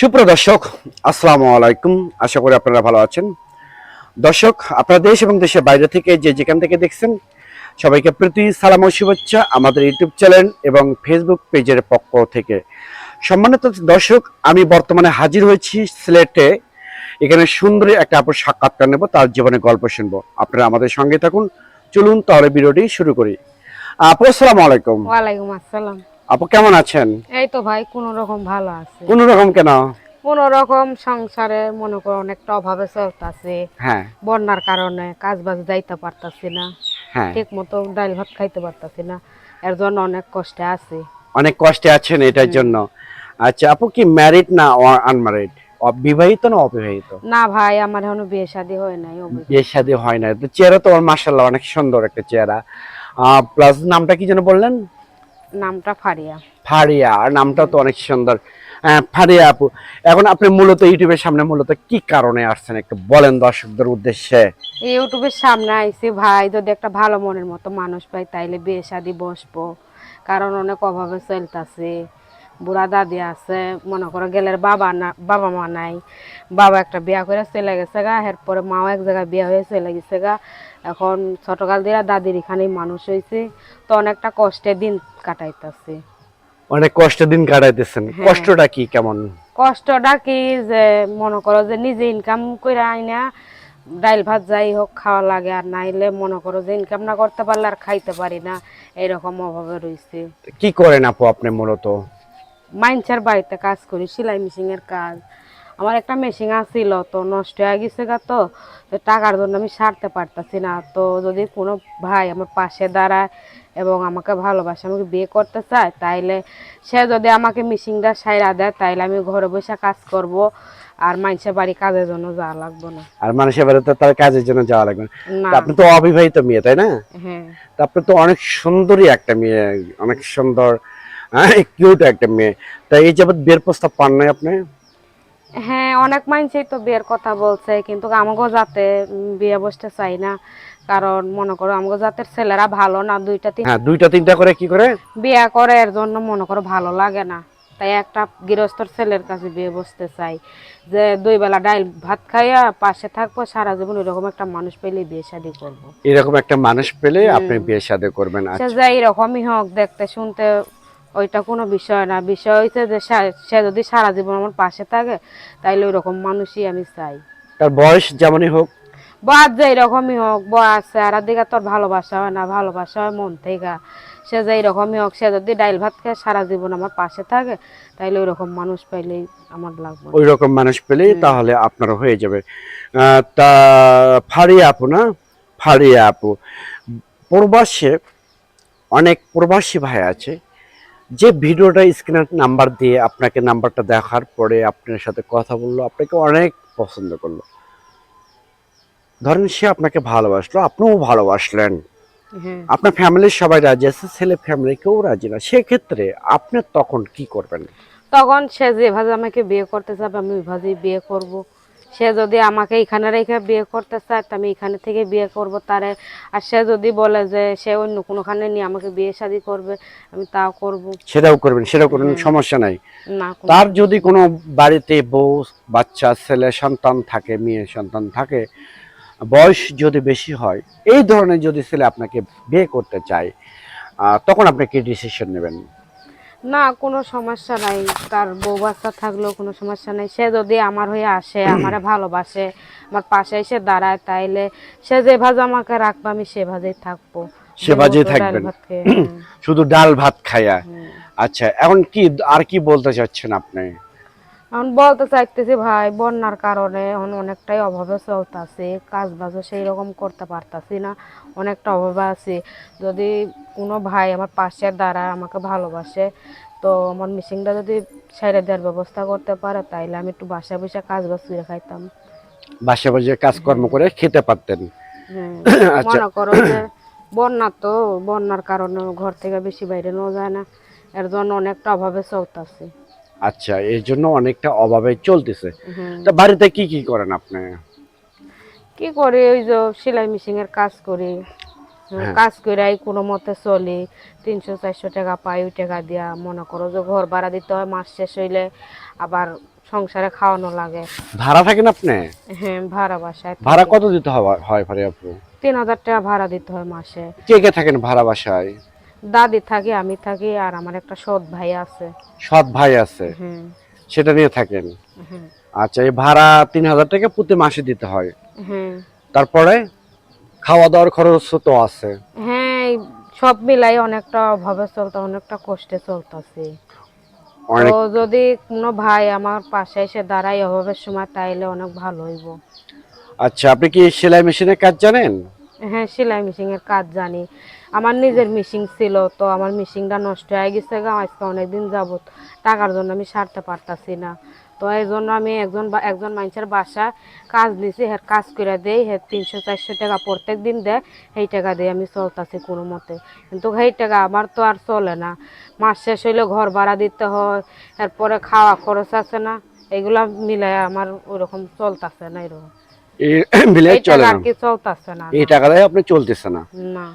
সুপ্রিয় দর্শক, আসসালামু আলাইকুম। আশা করি আপনারা ভালো আছেন। দর্শক, আপনারা দেশ এবং দেশের বাইরে থেকে যে যেখান থেকে দেখছেন, সবাইকে প্রীতি, সালাম ও শুভেচ্ছা আমাদের ইউটিউব চ্যানেল এবং ফেসবুক পেজের পক্ষ থেকে। সম্মানিত দর্শক, আমি বর্তমানে হাজির হয়েছি সিলেটে। এখানে সুন্দরী একটা আপুর সাক্ষাৎকার নেব, তার জীবনে গল্প শুনব। আপনারা আমাদের সঙ্গে থাকুন। চলুন তাহলে ভিডিওটি শুরু করি। আপু, আসসালামু আলাইকুম। ওয়ালাইকুম আসসালাম। আপু কেমন আছেন? এই তো ভাই কোন রকম ভালো আছে। কোন রকম কেন? কোন রকম সংসারে মনে করো অনেকটা অভাবে চলতেছে। হ্যাঁ। বন্যার কারণে কাজ বাজ যাইতে পারতাছি না। হ্যাঁ। ঠিক মতো ডাল ভাত খাইতে পারতাছি না। এর জন্য অনেক কষ্টে আছে। অনেক কষ্টে আছেন এটার জন্য। আচ্ছা আপু কি ম্যারিড না আনম্যারিড বিবাহিত না অবিবাহিত? না ভাই আমার এখনও বিয়ে শাদী হয় নাই বিয়ে শাদী হয় নাই। তো চেহারা তো মার্শাল্লাহ অনেক সুন্দর একটা চেহারা। প্লাস নামটা কি যেন বললেন? নামটা ফারিয়া। ফারিয়া আর নামটা তো অনেক সুন্দর। ফারিয়া আপু এখন আপনি মূলত ইউটিউবের সামনে মূলত কি কারণে আসছেন একটু বলেন দর্শকদের উদ্দেশ্যে? এই ইউটিউবের সামনে আইছি ভাই যদি একটা ভালো মনের মতো মানুষ পাই তাইলে বিয়ে শাদি বসবো। কারণ অনেক অভাবে চলতেছে। বুড়া দাদি আছে মনে করো গেলের বাবা না বাবা মা নাই। বাবা একটা বিয়া করে চলে গেছে গা এরপরে মাও এক জায়গায় বিয়া হয়ে চলে গেছে গা। এখন ছোটকাল দিয়ে দাদির এখানেই মানুষ হয়েছে তো অনেকটা কষ্টে দিন কাটাইতেছে। অনেক কষ্ট দিন কাটাইতেছেন। হ্যাঁ। কষ্টটা কি কেমন? কষ্টটা কি যে মনে করো যে নিজে ইনকাম করে আইনা ডাইল ভাত যাই হোক খাওয়া লাগে আর নাইলে মনে করো যে ইনকাম না করতে পারলে আর খাইতে পারি না এরকম অভাবে রয়েছে কি করেন আপু আপনি মূলত? মাইনচার বাড়িতে কাজ করি সেলাই মেশিন এর কাজ। আমার একটা মেশিন আছিল তো নষ্ট হয়ে গেছে গা তো তো টাকার জন্য আমি সারতে পারতাছি না। তো যদি কোনো ভাই আমার পাশে দাঁড়ায় এবং আমাকে ভালোবাসে আমাকে বিয়ে করতে চায় তাইলে সে যদি আমাকে মেশিনটা সাইরা দেয় তাইলে আমি ঘরে বসে কাজ করব। আর মানুষের বাড়ি কাজের জন্য যাওয়া লাগবে না। আর মানুষের বাড়িতে তার কাজের জন্য যাওয়া লাগবে না। না। তা আপনি তো অবিবাহিত মেয়ে তাই না? হ্যাঁ। তা আপনি তো অনেক সুন্দরী একটা মেয়ে অনেক সুন্দর কিউট একটা মেয়ে। তা এই যাবৎ বিয়ের প্রস্তাব পান নাই আপনি? হ্যাঁ অনেক মানুষই তো বিয়ের কথা বলছে কিন্তু আমাকেও যাতে বিয়ে বসতে চাই না। কারণ মনে করো আমাকে জাতের ছেলেরা ভালো না দুইটা তিন হ্যাঁ দুইটা তিনটা করে কি করে? বিয়ে করে এর জন্য মনে করো ভালো লাগে না। তাই একটা গৃহস্থর ছেলের কাছে বিয়ে বসতে চাই। যে দুই বেলা ডাইল ভাত খাইয়া পাশে থাকব সারা জীবন এরকম একটা মানুষ পেলে বিয়ে শাদি করব। এরকম একটা মানুষ পেলে আপনি বিয়ে শাদী করবেন আচ্ছা। যে এরকমই হোক দেখতে শুনতে ওইটা কোনো বিষয় না। বিষয় হয়েছে যে সে যদি সারা জীবন আমার পাশে থাকে তাইলে ওই রকম মানুষই আমি চাই। তার বয়স যেমনই হোক। বাদ যে এরকমই হোক বয়স চেহারার দিকে তোর ভালোবাসা হয় না ভালোবাসা হয় মন থেকে। সে যে এরকমই হোক সে যদি ডাইল ভাত খেয়ে সারা জীবন আমার পাশে থাকে তাইলে ওই রকম মানুষ পাইলেই আমার লাগবে ওই রকম মানুষ পেলেই তাহলে আপনার হয়ে যাবে। তা ফারিয়া আপু না? ফারিয়া আপু। প্রবাসে অনেক প্রবাসী ভাই আছে যে ভিডিওটা স্ক্রিনের নাম্বার দিয়ে আপনাকে নাম্বারটা দেখার পরে আপনার সাথে কথা বলল আপনাকে অনেক পছন্দ করল। ধরেন সে আপনাকে ভালোবাসলো আপনিও ভালোবাসলেন। হ্যাঁ। আপনার ফ্যামিলির সবাই রাজি আছে ছেলে ফ্যামিলি কেউ রাজি না। সেক্ষেত্রে আপনি তখন কি করবেন? তখন সে যেভাবে আমাকে বিয়ে করতে চাবে আমি ওইভাবেই বিয়ে করব। সে যদি আমাকে এখানে রেখে বিয়ে করতে চায় তো আমি এখানে থেকে বিয়ে করব তারে। আর সে যদি বলে যে সে অন্য কোনোখানে নিয়ে আমাকে বিয়ে শাদি করবে আমি তাও করব। সেটাও করবেন সেটাও করবেন সমস্যা নাই। না তার যদি কোনো বাড়িতে বউ বাচ্চা ছেলে সন্তান থাকে মেয়ে সন্তান থাকে বয়স যদি বেশি হয় এই ধরনের যদি ছেলে আপনাকে বিয়ে করতে চায় তখন আপনি কি ডিসিশন নেবেন? না কোনো সমস্যা নাই। তার বউ বাচ্চা থাকলেও কোনো সমস্যা নাই। সে যদি আমার হয়ে আসে আমারে ভালোবাসে আমার পাশে এসে দাঁড়ায় তাইলে সে যেভাবে আমাকে রাখবে আমি সেভাবেই থাকব। সেভাবেই থাকবেন। হুম, শুধু ডাল ভাত খায়া। আচ্ছা এখন কি আর কি বলতে চাচ্ছেন আপনি? এখন বলতে চাইতেছি ভাই বন্যার কারণে এখন অনেকটাই অভাবে চলতেছে কাজ বাজও সেই রকম করতে পারতাছি না অনেকটা অভাবে আছি। যদি কোনো ভাই আমার পাশে দাঁড়ায় আমাকে ভালোবাসে তো আমার মিশিংটা যদি ছেড়ে দেওয়ার ব্যবস্থা করতে পারে তাইলে আমি একটু বাসায় বসে কাজ বাজ করে খাইতাম। বাসা বাজে কাজকর্ম করে খেতে পারতেন। হুম, আচ্ছা। মনে করো যে বন্যা তো বন্যার কারণে ঘর থেকে বেশি বাইরে নেওয়া যায় না এর জন্য অনেকটা অভাবে চলতেছে। আচ্ছা এর জন্য অনেকটা অভাবে চলতেছে। তা বাড়িতে কি কি করেন আপনি? কি করি ওই যে সেলাই মেশিন এর কাজ করি। হ্যাঁ। কাজ করে কোনো মতে চলি। তিনশো চারশো টাকা পাই ওই টাকা দিয়া মনে করো যে ঘর ভাড়া দিতে হয় মাস শেষ হইলে আবার সংসারে খাওয়ানো লাগে। ভাড়া থাকেন আপনি? হ্যাঁ ভাড়া বাসায় ভাড়া কত দিতে হয় হয় ফারিয়া আপু? তিন হাজার টাকা ভাড়া দিতে হয় মাসে। কে কে থাকেন ভাড়া বাসায়? দাদি থাকে আমি থাকি আর আমার একটা সৎ ভাই আছে। সৎ ভাই আছে? সেটা নিয়ে থাকেন? আচ্ছা এই ভাড়া তিন হাজার টাকা প্রতি মাসে দিতে হয়। তারপরে খাওয়া দাওয়ার খরচ তো আছে। হ্যাঁ সব মিলাই অনেকটা অভাবে চলতে অনেকটা কষ্টে চলতেছে। তো যদি কোনো ভাই আমার পাশে এসে দাঁড়ায় অভাবের সময় তাইলে অনেক ভালো হইব। আচ্ছা আপনি কি সেলাই মেশিনের কাজ জানেন? হ্যাঁ সেলাই মেশিন এর কাজ জানি। আমার নিজের মেশিন ছিল, তো আমার মেশিনটা নষ্ট হয়ে গেছে আজকে অনেকদিন যাবত টাকার জন্য আমি সারতে পারতাছি না। তো এই জন্য আমি একজন একজন মানুষের বাসা কাজ দিছি হের কাজ করে দেই হে তিনশো, চারশো টাকা প্রত্যেক দিন দেয়, সেই টাকা দিয়ে আমি চলতাছি কোনো মতে। কিন্তু সেই টাকা আমার তো আর চলে না। মাস শেষ হইলে ঘর ভাড়া দিতে হয়, এরপরে খাওয়া খরচ আছে না, এগুলা মিলে আমার ওইরকম চলতেছে না এরকম। এই চলে আর না এই টাকাটাই আপনি চলতেছে না। না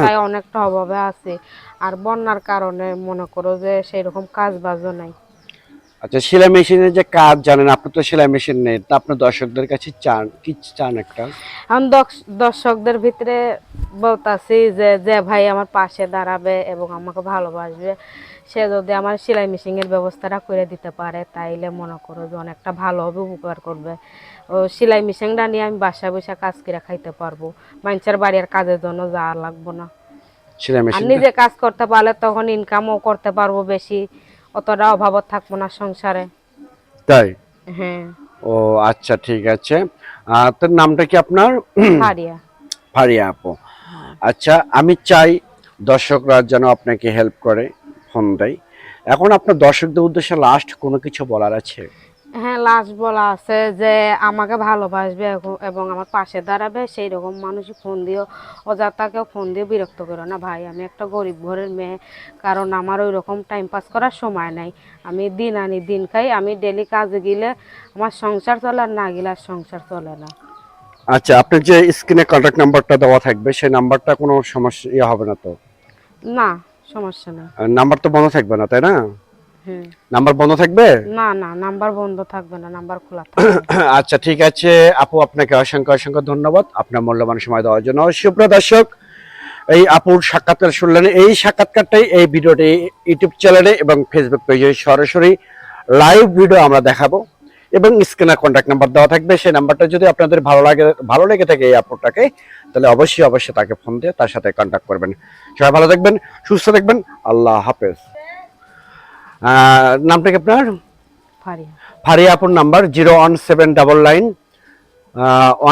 তাই অনেকটা অভাবে আছে। আর বন্যার কারণে মনে করো যে সেরকম কাজ বাজও নাই। আচ্ছা সেলাই মেশিনের যে কাজ জানেন আপনি তো সেলাই মেশিন নেই তা আপনি দর্শকদের কাছে চান কি চান একটা? দর্শ- দর্শকদের ভিতরে বলতাছি যে যে ভাই আমার পাশে দাঁড়াবে এবং আমাকে ভালোবাসবে সে যদি আমার সেলাই মেশিনের ব্যবস্থাটা করে দিতে পারে তাইলে মনে করো যে অনেকটা ভালো হবে উপকার করবে। ও সেলাই মেশিনটা নিয়ে আমি বাসায় বসে কাজ করে খাইতে পারব। মানুষের বাড়ির কাজের জন্য যাওয়া লাগবো না। সেলাই আর মেশিন নিজে কাজ করতে পারলে তখন ইনকামও করতে পারব বেশি। অতটা অভাব থাকব না সংসারে। তাই? হ্যাঁ। ও আচ্ছা ঠিক আছে। তার নামটা কি আপনার? ফারিয়া। ফারিয়া আপু। আচ্ছা আমি চাই দর্শকরা যেন আপনাকে হেল্প করে ফোন দেয়। এখন আপনার দর্শকদের উদ্দেশ্যে লাস্ট কোনো কিছু বলার আছে? হ্যাঁ লাস্ট বলা আছে যে আমাকে ভালোবাসবে এবং- আমার পাশে দাঁড়াবে সেই রকম মানুষই ফোন দিও অযাতাকেও ফোন দিয়ে বিরক্ত করো না ভাই। আমি একটা গরিব ঘরের মেয়ে কারণ আমার ওই রকম টাইম পাস করার সময় নাই। আমি দিন আনি দিন খাই আমি ডেলি কাজে গেলে আমার সংসার চলে আর না গেলে আর সংসার চলে না। আচ্ছা আপনার যে স্ক্রিনে কন্ট্যাক্ট নাম্বারটা দেওয়া থাকবে সেই নাম্বারটা কোনো সমস্যা ইয়ে হবে না তো? না সমস্যা নেই। নাম্বার তো বন্ধ থাকবে না তাই না? নাম্বার বন্ধ থাকবে? না না নাম্বার বন্ধ থাকবে না নাম্বার খোলা থাকবে। আচ্ছা ঠিক আছে। আপু আপনাকে অসংখ্য অসংখ্য ধন্যবাদ। আপনার মূল্যবান সময় দেওয়ার জন্য। সুপ্রিয় দর্শক এই আপুর সাক্ষাৎকার শুনলেন। এই সাক্ষাৎকারটাই এই ভিডিওটি ইউটিউব চ্যানেলে এবং ফেসবুক পেজে সরাসরি লাইভ ভিডিও আমরা দেখাবো। এবং স্ক্রিনে কন্ট্যাক্ট নাম্বার দেওয়া থাকবে। সেই নাম্বারটা যদি আপনাদের ভালো লাগে ভালো লেগে থাকে এই আপুটাকে তাহলে অবশ্যই অবশ্যই তাকে ফোন দিয়ে তার সাথে কন্ট্যাক্ট করবেন। সবাই ভালো থাকবেন সুস্থ থাকবেন। আল্লাহ হাফেজ। নামটা কি আপনার? ফারিয়া। ফারিয়া আপুর number zero one seven double nine one